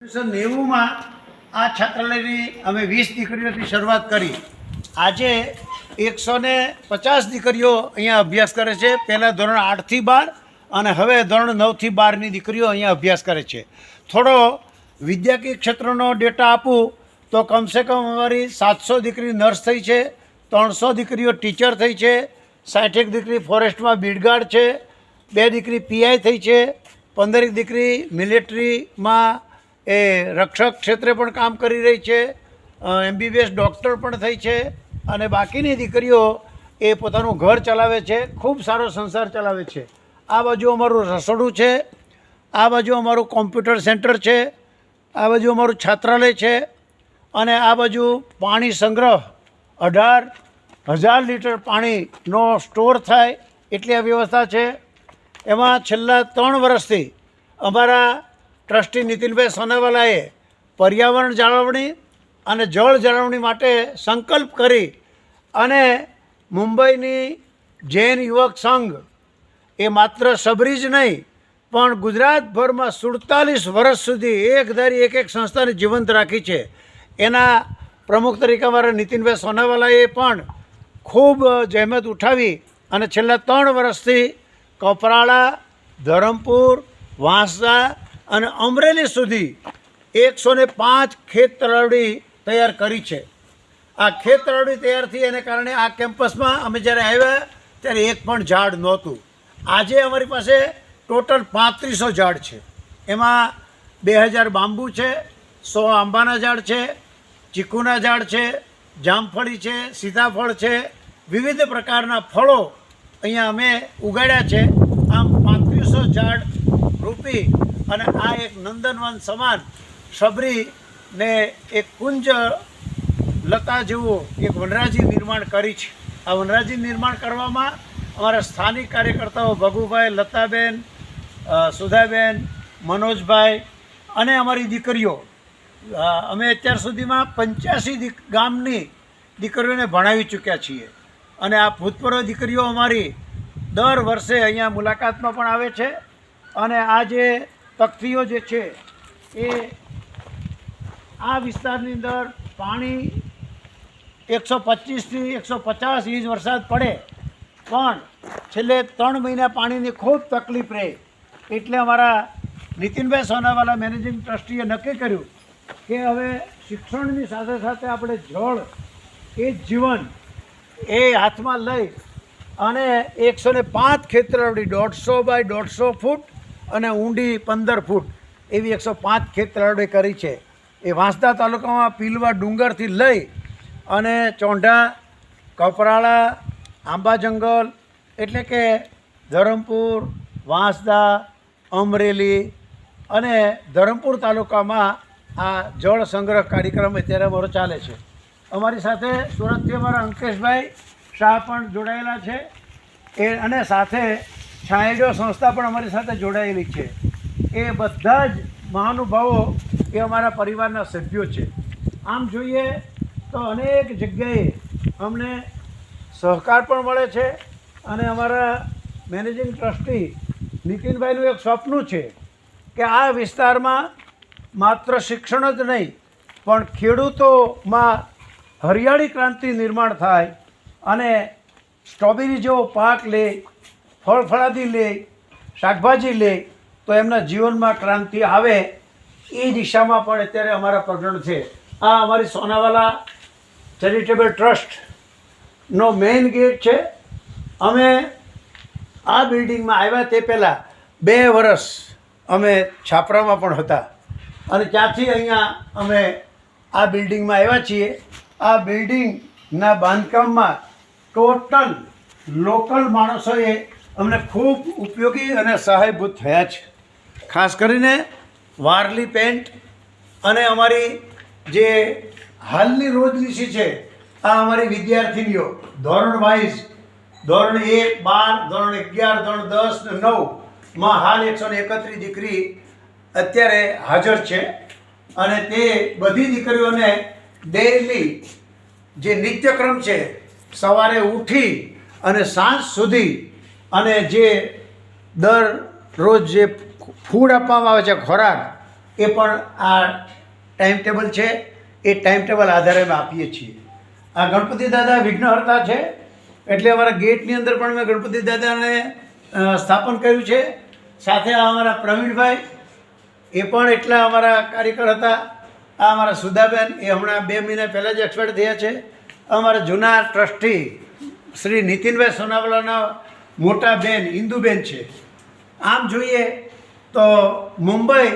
ઓગણીસો નેવુંમાં આ છાત્રાલયની અમે વીસ દીકરીઓથી શરૂઆત કરી. આજે એકસો ને પચાસ દીકરીઓ અહીંયા અભ્યાસ કરે છે. પહેલાં ધોરણ આઠથી બાર અને હવે ધોરણ નવથી બારની દીકરીઓ અહીંયા અભ્યાસ કરે છે. થોડો વિદ્યાકીય ક્ષેત્રનો ડેટા આપું તો કમસે કમ અમારી સાતસો દીકરી નર્સ થઈ છે, ત્રણસો દીકરીઓ ટીચર થઈ છે, સાઠેક દીકરી ફોરેસ્ટમાં બીડગાર્ડ છે, બે દીકરી પીઆઈ થઈ છે, પંદરેક દીકરી મિલિટરીમાં એ રક્ષક ક્ષેત્રે પણ કામ કરી રહી છે એમબીબીએસ ડૉક્ટર પણ થઈ છે, અને બાકીની દીકરીઓ એ પોતાનું ઘર ચલાવે છે, ખૂબ સારો સંસાર ચલાવે છે. આ બાજુ અમારું રસોડું છે, આ બાજુ અમારું કોમ્પ્યુટર સેન્ટર છે, આ બાજુ અમારું છાત્રાલય છે, અને આ બાજુ પાણી સંગ્રહ, અઢાર હજાર લીટર પાણીનો સ્ટોર થાય, એટલી આ વ્યવસ્થા છે. એમાં છેલ્લા ત્રણ વર્ષથી અમારા ટ્રસ્ટી નીતિનભાઈ સોનાવાલાએ પર્યાવરણ જાળવણી અને જળ જાળવણી માટે સંકલ્પ કરી અને મુંબઈની જૈન યુવક સંઘ એ માત્ર સબરી જ નહીં, પણ ગુજરાતભરમાં સુડતાલીસ વર્ષ સુધી એક ધારી એક એક સંસ્થાને જીવંત રાખી છે. એના પ્રમુખ તરીકે અમારા નીતિનભાઈ સોનાવાલાએ પણ ખૂબ જહેમત ઉઠાવી અને છેલ્લા ત્રણ વર્ષથી કપરાળા ધરમપુર, વાંસદા અને અમરેલી સુધી એકસો ને પાંચ ખેત તળવડી તૈયાર કરી છે. આ ખેત તળવડી તૈયાર થઈ એને કારણે આ કેમ્પસમાં અમે જ્યારે આવ્યા ત્યારે એક પણ ઝાડ નહોતું. આજે અમારી પાસે ટોટલ પાંત્રીસો ઝાડ છે. એમાં બે હજાર બાંબુ છે, સો આંબાના ઝાડ છે, ચીકુના ઝાડ છે, જામફળી છે, સીતાફળ છે, વિવિધ પ્રકારના ફળો અહીંયા અમે ઉગાડ્યા છે. આમ પાંત્રીસો ઝાડ રૂપી અને આ એક નંદનવન સમાન સબરીને એક કુંજ લતા જેવું એક વનરાજી નિર્માણ કરી છે. આ વનરાજી નિર્માણ કરવામાં અમારા સ્થાનિક કાર્યકર્તાઓ ભગુભાઈ, લતાબેન સુધાબેન, મનોજભાઈ અને અમારી દીકરીઓ. અમે અત્યાર સુધીમાં પંચ્યાસી ગામની દીકરીઓને ભણાવી ચૂક્યા છીએ. અને આ ભૂતપૂર્વ દીકરીઓ અમારી દર વર્ષે અહીંયા મુલાકાતમાં પણ આવે છે. અને આ જે તકતીઓ જે છે, એ આ વિસ્તારની અંદર પાણી એકસો પચીસથી એકસો પચાસ ઇંચ વરસાદ પડે, પણ છેલ્લે ત્રણ મહિના પાણીની ખૂબ તકલીફ રહે. એટલે અમારા નીતિનભાઈ સોનાવાલા મેનેજિંગ ટ્રસ્ટીએ નક્કી કર્યું કે હવે શિક્ષણની સાથે સાથે આપણે જળ એ જીવન એ હાથમાં લઈ અને એકસો ને પાંચ ખેતરવડી દોઢસો બાય દોઢસો ફૂટ અને ઊંડી પંદર ફૂટ એવી એકસો પાંચ ખેતરવડી કરી છે. એ વાંસદા તાલુકામાં પીલવા ડુંગરથી લઈ અને ચોંઢા, કપરાળા, આંબા જંગલ એટલે કે ધરમપુર, વાંસદા, અમરેલી અને ધરમપુર તાલુકામાં આ જળ સંગ્રહ કાર્યક્રમ અત્યારે અમારો ચાલે છે. અમારી સાથે સુરતથી અમારા અંકેશભાઈ શાહ પણ જોડાયેલા છે. એ અને સાથે છાંયડો સંસ્થા પણ અમારી સાથે જોડાયેલી છે. એ બધા જ મહાનુભાવો એ અમારા પરિવારના સભ્યો છે. આમ જોઈએ તો અનેક જગ્યાએ અમને સહકાર પણ મળે છે અને અમારા મેનેજિંગ ટ્રસ્ટી નીતિનભાઈનું એક સ્વપ્ન છે કે આ વિસ્તારમાં માત્ર શિક્ષણ જ નહીં, પણ ખેડૂતોમાં હરિયાળી ક્રાંતિ નિર્માણ થાય અને સ્ટ્રોબેરી જેવો પાક લે ફળ ફળાદી લે, શાકભાજી લે, તો એમના જીવનમાં ક્રાંતિ આવે, એ દિશામાં પણ અત્યારે અમારા પ્રકરણ છે. આ અમારી સોનાવાલા ચેરિટેબલ ટ્રસ્ટનો મેઇન ગેટ છે. અમે આ બિલ્ડિંગમાં આવ્યા તે પહેલાં બે વર્ષ અમે છાપરામાં પણ હતા. અને ત્યાંથી અહીંયા અમે આ બિલ્ડિંગમાં આવ્યા છીએ. આ બિલ્ડિંગના બાંધકામમાં ટોટલ લોકલ માણસોએ અમને ખૂબ ઉપયોગી અને સહાયભૂત થયા છે. ખાસ કરીને વારલી પેન્ટ અને અમારી જે હાલની રોજનીશી છે, આ અમારી વિદ્યાર્થીનીઓ, ધોરણ વાઇઝ, ધોરણ એક, બાર, ધોરણ અગિયાર, ધોરણ દસ ને નવમાં હાલ એકસો ને એકત્રીસ દીકરી અત્યારે હાજર છે અને તે બધી દીકરીઓને ડેલી જે નિત્યક્રમ છે, સવારે ઉઠી અને સાંજ સુધી અને જે દર રોજ જે ફૂડ આપવામાં આવે છે, ખોરાક, એ પણ આ ટાઈમ ટેબલ છે. એ ટાઈમ ટેબલ આધારે અમે આપીએ છીએ. આ ગણપતિ દાદા વિઘ્નહર્તા છે. એટલે અમારા ગેટની અંદર પણ મેં ગણપતિ દાદાને સ્થાપન કર્યું છે. સાથે અમારા પ્રવીણભાઈ, એ પણ એટલા અમારા કાર્યકર હતા. આ અમારા સુધાબેન, એ હમણાં બે મહિના પહેલાં જ એક્સપાયર થયા છે. અમારા જૂના ટ્રસ્ટી શ્રી નીતિનભાઈ સોનાવાલાના મોટા બેન ઇન્દુબેન છે. આમ જોઈએ તો મુંબઈ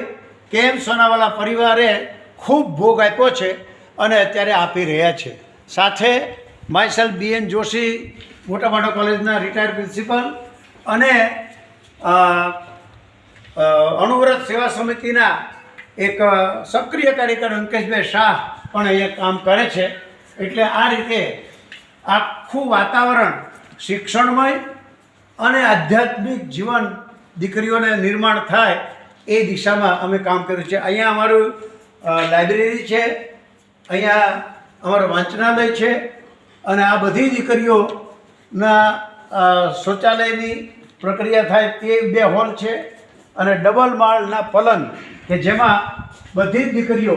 કેમ સોનાવાલા પરિવારે ખૂબ ભોગ આપ્યો છે અને અત્યારે આપી રહ્યા છે. સાથે માયસેલ બીએન જોશી મોટા મોટા કોલેજના રિટાયર્ડ પ્રિન્સિપલ અને અણુવ્રત સેવા સમિતિના એક સક્રિય કાર્યકર અંકેશભાઈ શાહ પણ અહીંયા કામ કરે છે. એટલે આ રીતે આખું વાતાવરણ શિક્ષણમય અને આધ્યાત્મિક જીવન દીકરીઓને નિર્માણ થાય એ દિશામાં અમે કામ કર્યું છે. અહીંયા અમારું લાઇબ્રેરી છે, અહીંયા અમારું વાંચનાલય છે, અને આ બધી દીકરીઓના શૌચાલયની પ્રક્રિયા થાય તે બે હોલ છે અને ડબલ માળના પલંગ કે જેમાં બધી જ દીકરીઓ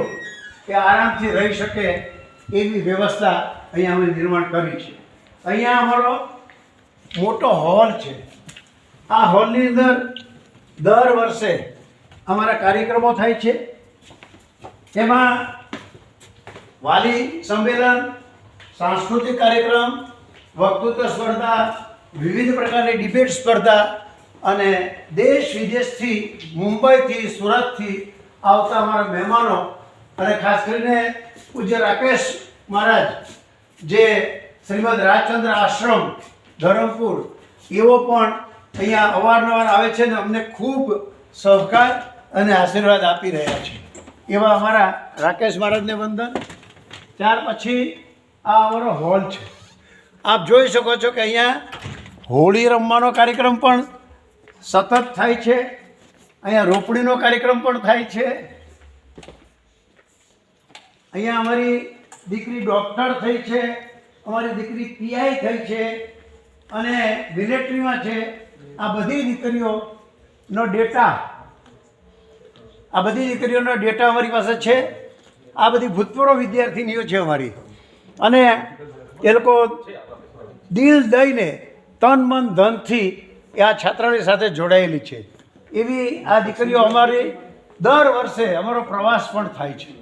કે આરામથી રહી શકે એવી વ્યવસ્થા અહીંયા અમે નિર્માણ કરી છે. અહીંયા અમારો મોટો હોલ છે. આ હોલની અંદર દર વર્ષે અમારા કાર્યક્રમો થાય છે. એમાં વાલી સંમેલન, સાંસ્કૃતિક કાર્યક્રમ, વક્તૃત્વ સ્પર્ધા, વિવિધ પ્રકારની ડિબેટ સ્પર્ધા અને દેશ વિદેશથી, મુંબઈથી, સુરતથી આવતા અમારા મહેમાનો અને ખાસ કરીને પૂજ્ય રાકેશ મહારાજ, જે શ્રીમદ રાજચંદ્ર આશ્રમ ધરમપુર. એવો પણ અહીંયા અવારનવાર આવે છે ને અમને ખૂબ સહકાર અને આશીર્વાદ આપી રહ્યા છે. એવા અમારા રાકેશ મહારાજને વંદન. ત્યાર પછી આ અમારો હોલ છે. આપ જોઈ શકો છો કે અહીંયા હોળી રમવાનો કાર્યક્રમ પણ સતત થાય છે. અહીંયા રોપણીનો કાર્યક્રમ પણ થાય છે. અહીંયા અમારી દીકરી ડૉક્ટર થઈ છે. અમારી દીકરી પીઆઈ થઈ છે. અને મિલિટરીમાં છે, આ બધી દીકરીઓનો ડેટા. આ બધી દીકરીઓનો ડેટા અમારી પાસે છે. આ બધી ભૂતપૂર્વ વિદ્યાર્થીનીઓ છે અમારી. અને એ લોકો દિલ દઈને તન, મન, ધનથી એ આ છાત્રાલય સાથે જોડાયેલી છે. એવી આ દીકરીઓ અમારી દર વર્ષે અમારો પ્રવાસ પણ થાય છે.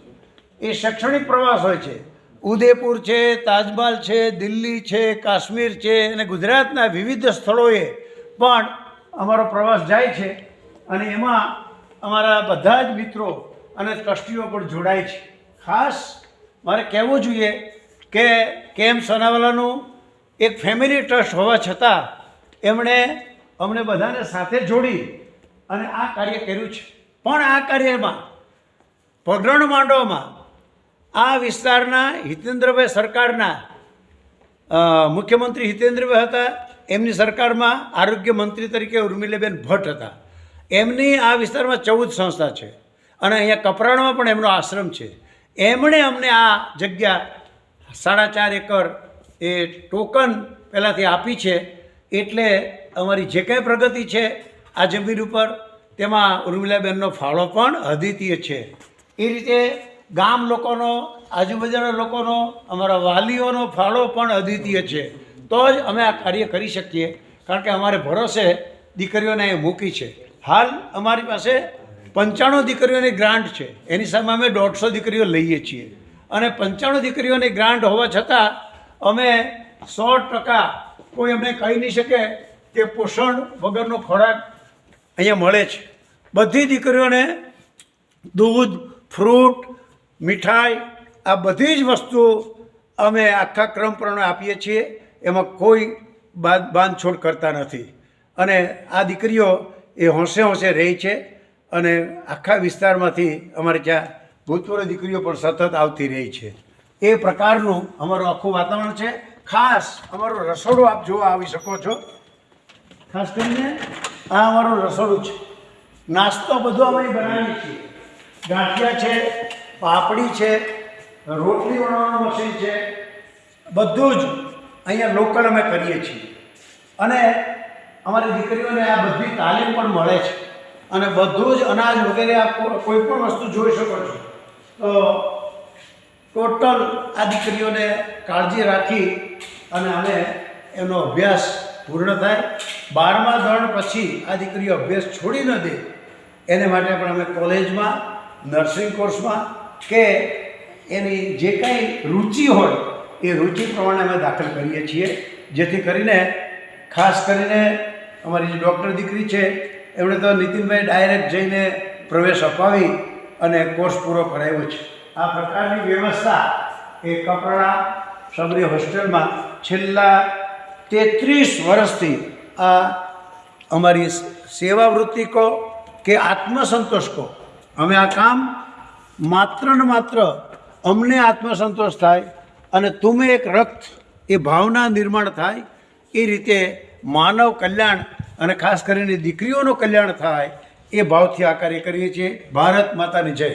એ શૈક્ષણિક પ્રવાસ હોય છે. ઉદયપુર છે, તાજમહલ છે, દિલ્હી છે, કાશ્મીર છે અને ગુજરાતના વિવિધ સ્થળોએ પણ અમારો પ્રવાસ જાય છે અને એમાં અમારા બધા જ મિત્રો અને ટ્રસ્ટીઓ પણ જોડાય છે. ખાસ મારે કહેવું જોઈએ કે કેમ સોનાવાલાનું એક ફેમિલી ટ્રસ્ટ હોવા છતાં એમણે અમને બધાને સાથે જોડી અને આ કાર્ય કર્યું છે. પણ આ કાર્યમાં, પગરણ માંડવામાં આ વિસ્તારના હિતેન્દ્રભાઈ સરકારના મુખ્યમંત્રી હિતેન્દ્રભાઈ હતા, એમની સરકારમાં આરોગ્ય મંત્રી તરીકે ઉર્મિલાબેન ભટ્ટ હતા. એમની આ વિસ્તારમાં ચૌદ સંસ્થા છે અને અહીંયા કપરાણમાં પણ એમનો આશ્રમ છે. એમણે અમને આ જગ્યા સાડા ચાર એકર એ ટોકન પહેલાંથી આપી છે. એટલે અમારી જે કંઈ પ્રગતિ છે આ જમીન ઉપર, તેમાં ઉર્મિલાબેનનો ફાળો પણ અદ્વિતીય છે. એ રીતે ગામ લોકોનો, આજુબાજુના લોકોનો, અમારા વાલીઓનો ફાળો પણ અદ્વિતીય છે. તો જ અમે આ કાર્ય કરી શકીએ. કારણ કે અમારે ભરોસે દીકરીઓને એ મૂકી છે. હાલ અમારી પાસે પંચાણું દીકરીઓની ગ્રાન્ટ છે. એની સામે અમે દોઢસો દીકરીઓ લઈએ છીએ. અને પંચાણું દીકરીઓની ગ્રાન્ટ હોવા છતાં અમે સો ટકા કોઈ અમને કહી નહીં શકે કે પોષણ વગરનો ખોરાક અહીંયા મળે છે. બધી દીકરીઓને દૂધ, ફ્રૂટ મીઠાઈ, આ બધી જ વસ્તુઓ અમે આખા ક્રમ પ્રમાણે આપીએ છીએ. એમાં કોઈ બાંધછોડ કરતા નથી. અને આ દીકરીઓ એ હોંશે હોંશે રહે છે અને આખા વિસ્તારમાંથી અમારે ત્યાં ભૂતપૂર્વ દીકરીઓ પણ સતત આવતી રહી છે. એ પ્રકારનું અમારું આખું વાતાવરણ છે. ખાસ અમારું રસોડું આપ જોવા આવી શકો છો. ખાસ કરીને આ અમારું રસોડું છે. નાસ્તો બધો અમે બનાવીએ છીએ. ગાંઠિયા છે પાપડી છે, રોટલી બનાવવાનું મશીન છે, બધું જ અહીંયા લોકલ અમે કરીએ છીએ. અને અમારી દીકરીઓને આ બધી તાલીમ પણ મળે છે. અને બધું જ અનાજ વગેરે આપ કોઈ પણ વસ્તુ જોઈ શકો છો. તો ટોટલ આ દીકરીઓને કાળજી રાખી અને અમે એનો અભ્યાસ પૂર્ણ થાય. બારમા ધોરણ પછી આ દીકરીઓ અભ્યાસ છોડી ન દે. એને માટે પણ અમે કોલેજમાં નર્સિંગ કોર્સમાં કે એની જે કંઈ રુચિ હોય, એ રુચિ પ્રમાણે અમે દાખલ કરીએ છીએ. જેથી કરીને ખાસ કરીને અમારી જે ડૉક્ટર દીકરી છે, એમણે તો નીતિનભાઈ ડાયરેક્ટ જઈને પ્રવેશ અપાવી અને કોર્સ પૂરો કરાવ્યો છે. આ પ્રકારની વ્યવસ્થા એ કપરાડા સબરી હોસ્ટેલમાં છેલ્લા તેત્રીસ વર્ષથી આ અમારી સેવાવૃત્તિ કહો કે આત્મસંતોષ કહો, અમે આ કામ માત્ર ને માત્ર અમને આત્મસંતોષ થાય અને તુમે એક રક્ત એ ભાવના નિર્માણ થાય, એ રીતે માનવ કલ્યાણ અને ખાસ કરીને દીકરીઓનું કલ્યાણ થાય, એ ભાવથી આ કાર્ય કરીએ છીએ. ભારત માતાની જય.